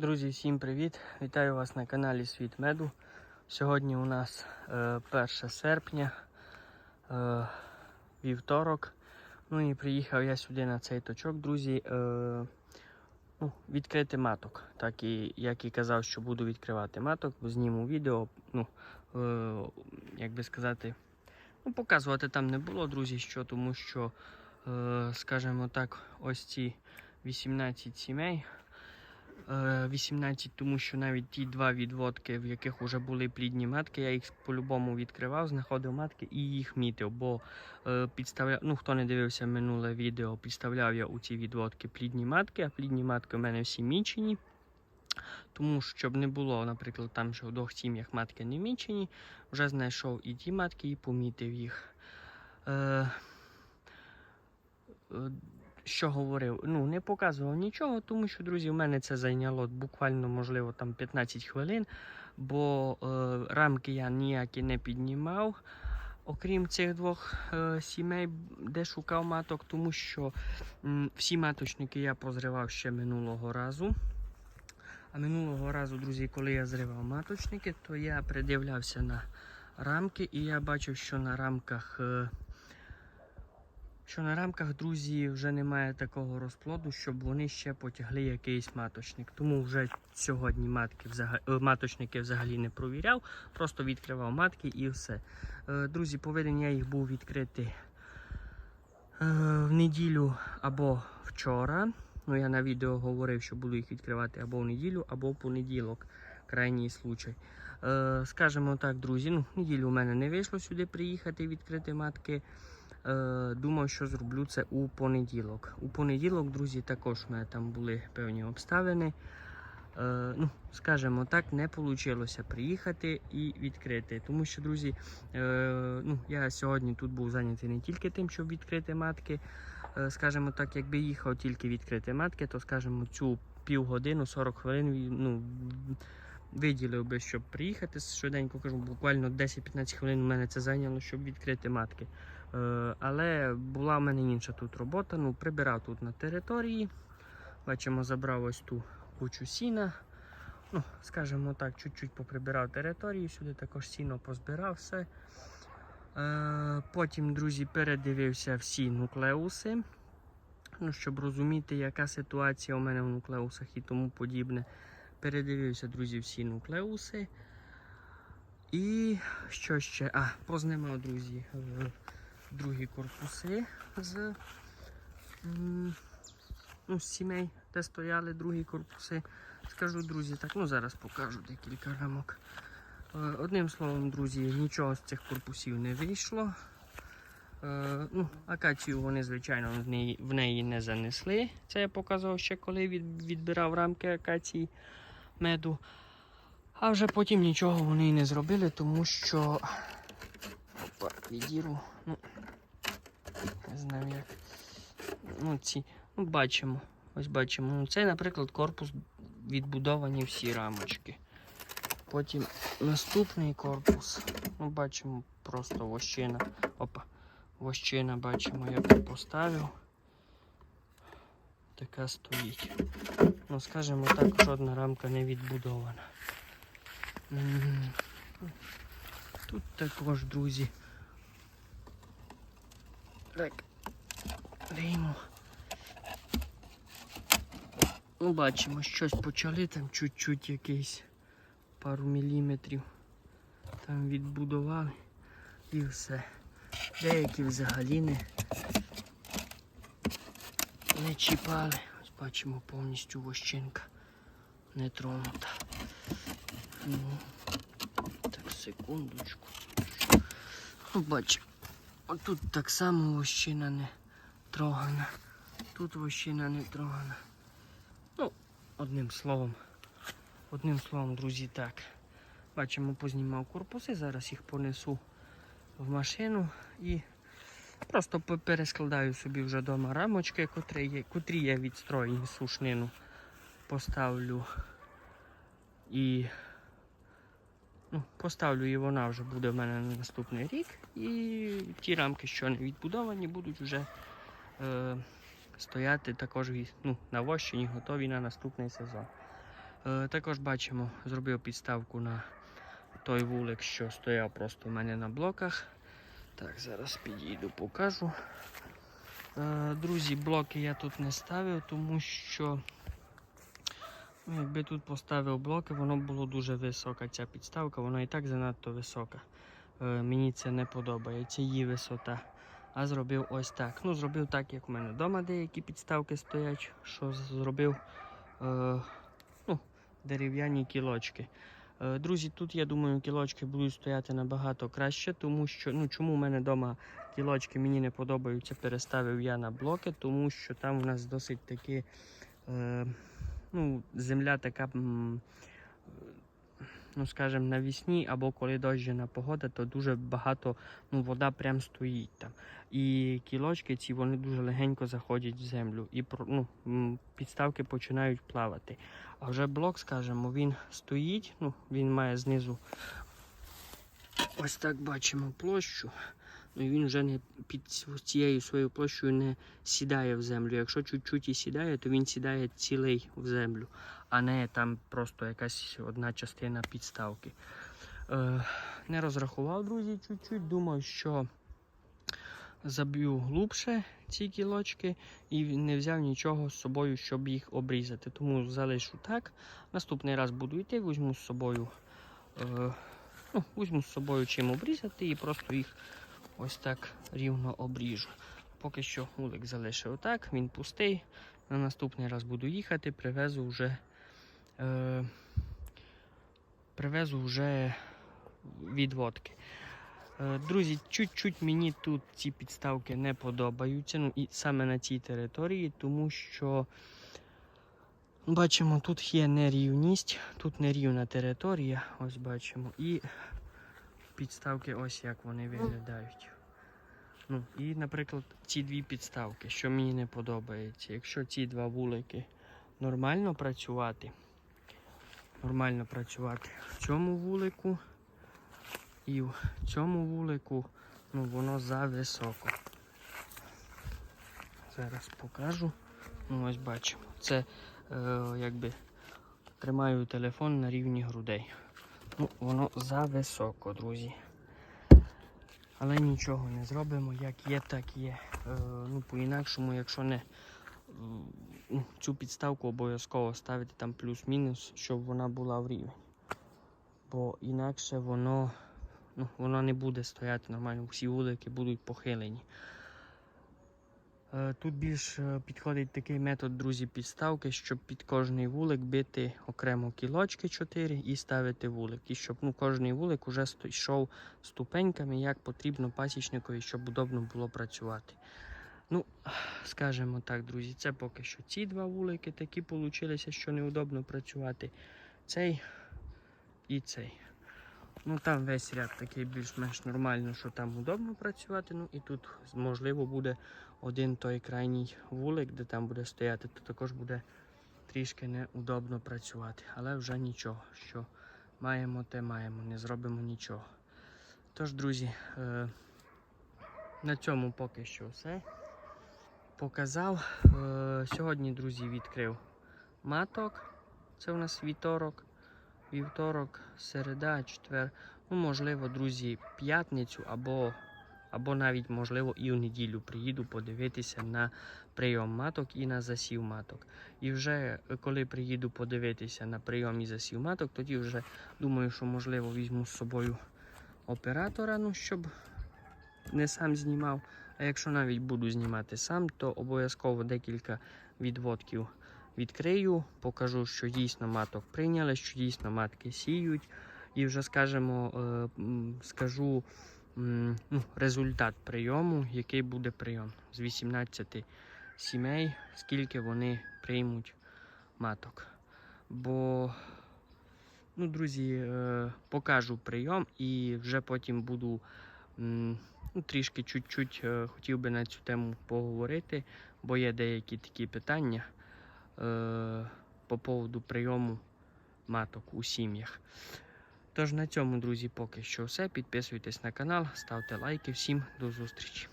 Друзі, всім привіт! Вітаю вас на каналі Світ Меду. Сьогодні у нас е, 1 серпня, е, вівторок. Ну і приїхав я сюди на цей точок, друзі. Е, ну, відкрити маток. Так і як і казав, що буду відкривати маток, зніму відео. Ну, е, як би сказати, ну, показувати там не було, друзі, що, тому що, е, скажімо так, ось ці 18 сімей. Е, 18, тому що навіть ті два відводки, в яких вже були плідні матки, я їх по-любому відкривав, знаходив матки і їх мітив. Бо е, підставляв, ну хто не дивився минуле відео, підставляв я у ці відводки плідні матки, а плідні матки у мене всі мічені. Тому щоб не було, наприклад, там, що в двох сім'ях матки не мічені, вже знайшов і ті матки, і помітив їх. Е, е, що говорив? Ну, не показував нічого, тому що, друзі, у мене це зайняло буквально, можливо, там 15 хвилин, бо е, рамки я ніякі не піднімав. Окрім цих двох е, сімей, де шукав маток, тому що м, всі маточники я позривав ще минулого разу. А минулого разу, друзі, коли я зривав маточники, то я придивлявся на рамки, і я бачив, що на рамках. Е, що на рамках, друзі, вже немає такого розплоду, щоб вони ще потягли якийсь маточник. Тому вже сьогодні матки взагалі, маточники взагалі не провіряв, просто відкривав матки і все. Е, Друзі, повинен я їх був відкрити е, в неділю або вчора. Ну, я на відео говорив, що буду їх відкривати або в неділю, або в понеділок. Крайній случай. Е, Скажімо так, друзі, ну, неділю у мене не вийшло сюди приїхати відкрити матки. Е, думав, що зроблю це у понеділок. У понеділок, друзі, також в мене там були певні обставини. Е, ну, скажімо так, не вийшло приїхати і відкрити. Тому що, друзі, е, ну, я сьогодні тут був зайнятий не тільки тим, щоб відкрити матки. Скажімо так, якби їхав тільки відкрити матки, то скажімо, цю півгодину, 40 хвилин ну, виділив би, щоб приїхати швиденько, кажу, буквально 10-15 хвилин у мене це зайняло, щоб відкрити матки. Е, але була в мене інша тут робота. Ну, прибирав тут на території. Бачимо, забрав ось ту кучу сіна. Ну, скажімо так, чуть-чуть поприбирав територію, сюди також сіно позбирав все. Е, потім, друзі, передивився всі нуклеуси. Ну, щоб розуміти, яка ситуація у мене в нуклеусах і тому подібне. Передивився, друзі, всі нуклеуси. І що ще? А, познімав, друзі, другі корпуси з, ну, сімей, де стояли другі корпуси. Скажу, друзі, так, ну зараз покажу декілька рамок. Е, Одним словом, друзі, нічого з цих корпусів не вийшло. Е, ну, акацію вони, звичайно, в неї, в неї не занесли. Це я показував ще коли від, відбирав рамки акації меду. А вже потім нічого вони і не зробили, тому що. Опа, відіру. Ну, не знаю як. Ну, ці. Ну, бачимо. Ось бачимо. Ну, це, наприклад, корпус відбудовані всі рамочки. Потім наступний корпус. Ну, бачимо просто вощина. Опа. Вощина бачимо, я тут поставив. Така стоїть. Ну, скажімо так, жодна рамка не відбудована. Тут також, друзі. Так. Реймо. Ну, бачимо, щось почали там чуть-чуть якийсь пару міліметрів. Там відбудували і все. Деякі взагалі не, не чіпали. Ось бачимо повністю вощинка не тронута. Ну, секундочку. Бачимо. Отут так само вощина не трогана. Тут вощина не трогана. Ну, одним словом. Одним словом, друзі, так. Бачимо, познімав корпуси, зараз їх понесу в машину і просто перескладаю собі вже вдома рамочки, котрі, є, котрі я відстрою сушнину поставлю і ну, поставлю і вона вже буде в мене на наступний рік. І ті рамки, що не відбудовані, будуть вже е, стояти також ну, на вощині, готові на наступний сезон. Е, також бачимо, зробив підставку на той вулик, що стояв просто у мене на блоках. Так, зараз підійду, покажу. Е, друзі, блоки я тут не ставив, тому що якби тут поставив блоки, воно було дуже висока ця підставка, вона і так занадто висока. Е, мені це не подобається, її висота. А зробив ось так. Ну, зробив так, як у мене вдома деякі підставки стоять, що зробив е, ну, дерев'яні кілочки. Е, Друзі, тут я думаю, кілочки будуть стояти набагато краще, тому що ну чому в мене вдома кілочки мені не подобаються, переставив я на блоки, тому що там у нас досить таки е, ну, земля така, ну скажімо, навісні або коли дощена погода, то дуже багато ну, вода прям стоїть там. І кілочки ці вони дуже легенько заходять в землю і ну, підставки починають плавати. А вже блок, скажімо, він стоїть, ну, він має знизу ось так бачимо площу. Він вже не під цією своєю площею не сідає в землю. Якщо чуть-чуть і сідає, то він сідає цілий в землю, а не там просто якась одна частина підставки. Е, не розрахував, друзі, чуть-чуть. Думав, що заб'ю глубше ці кілочки і не взяв нічого з собою, щоб їх обрізати. Тому залишу так. Наступний раз буду йти, візьму з собою. Е, ну, візьму з собою чим обрізати і просто їх ось так рівно обріжу. Поки що вулик залишив так, він пустий. На наступний раз буду їхати, привезу вже. Е, привезу вже відводки. Е, Друзі, чуть-чуть мені тут ці підставки не подобаються. Ну і саме на цій території, тому що бачимо, тут є нерівність, тут нерівна територія, ось бачимо, і підставки ось як вони виглядають. Ну, і, наприклад, ці дві підставки, що мені не подобається. Якщо ці два вулики нормально працювати, нормально працювати в цьому вулику і в цьому вулику, ну воно зависоко. Зараз покажу. Ну, ось бачимо. Це е, якби тримаю телефон на рівні грудей. Ну, воно зависоко, друзі. Але нічого не зробимо, як є, так є. Е, ну, по-інакшому, якщо не ну, цю підставку обов'язково ставити там плюс-мінус, щоб вона була в рівень. Бо інакше воно, ну, воно не буде стояти нормально, всі вулики будуть похилені. Е, Тут більш е, підходить такий метод, друзі, підставки, щоб під кожний вулик бити окремо кілочки 4 і ставити вулик. І щоб ну, кожний вулик уже йшов ступеньками, як потрібно пасічникові, щоб удобно було працювати. Ну, скажімо так, друзі, це поки що ці два вулики такі получилися, що неудобно працювати. Цей і цей. Ну там весь ряд такий більш-менш нормально, що там удобно працювати. Ну і тут можливо буде один той крайній вулик, де там буде стояти, то також буде трішки неудобно працювати. Але вже нічого, що маємо, те маємо, не зробимо нічого. Тож, друзі, е, на цьому поки що все. Показав. Е, сьогодні, друзі, відкрив маток. Це у нас вівторок. Вівторок, середа, четвер. Ну, можливо, друзі, п'ятницю або, або навіть, можливо, і в неділю приїду подивитися на прийом маток і на засів маток. І вже е, коли приїду подивитися на прийом і засів маток, тоді вже думаю, що можливо візьму з собою оператора, ну, щоб не сам знімав. А якщо навіть буду знімати сам, то обов'язково декілька відводків відкрию, покажу, що дійсно маток прийняли, що дійсно матки сіють. І вже скажемо, е, скажу ну, результат прийому, який буде прийом з 18 сімей, скільки вони приймуть маток. Бо, ну, друзі, е, покажу прийом і вже потім буду ну, трішки чуть-чуть е, хотів би на цю тему поговорити, бо є деякі такі питання по поводу прийому маток у сім'ях. Тож на цьому, друзі, поки що все. Підписуйтесь на канал, ставте лайки. Всім до зустрічі!